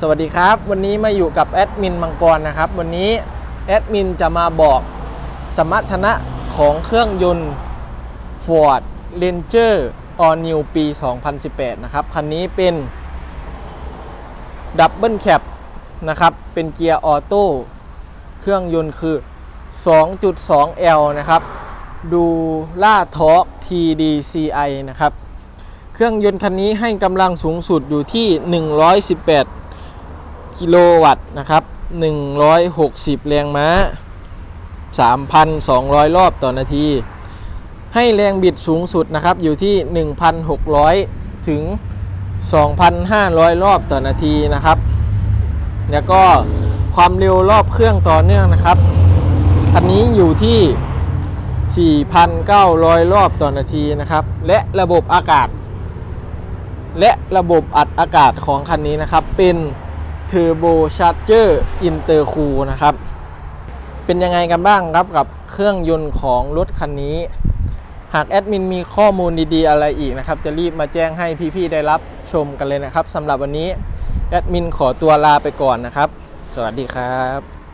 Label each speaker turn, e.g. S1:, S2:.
S1: สวัสดีครับ วันนี้มาอยู่กับแอดมินมังกรนะครับ วันนี้แอดมินจะมาบอกสมรรถนะของเครื่องยนต์ Ford Ranger All New ปี 2018 นะครับ คันนี้เป็นดับเบิลแคปนะครับ เป็นเกียร์ออโต้เครื่องยนต์คือ 2.2L นะครับ ดูล่าทอร์ก TDCI นะครับ เครื่องยนต์คันนี้ให้กำลังสูงสุดอยู่ที่ 118 กิโลวัตต์นะครับ 160 แรงม้า 3,200 รอบต่อนาที ให้แรงบิดสูงสุดนะครับ อยู่ที่ 1,600 ถึง 2,500 รอบต่อนาทีนะครับ แล้วก็ความเร็วรอบเครื่องต่อเนื่องนะครับคันนี้อยู่ที่ 4,900 รอบต่อนาทีนะครับ และระบบอากาศ และระบบอัดอากาศของคันนี้นะครับเป็น Turbo Charger Intercool นะครับ เป็นยังไงกันบ้างครับกับเครื่องยนต์ของรถคันนี้ หากแอดมินมีข้อมูลดีๆอะไรอีกนะครับ จะรีบมาแจ้งให้พี่ๆได้รับชมกันเลยนะครับสำหรับวันนี้แอดมินขอตัวลาไปก่อนนะครับ สวัสดีครับ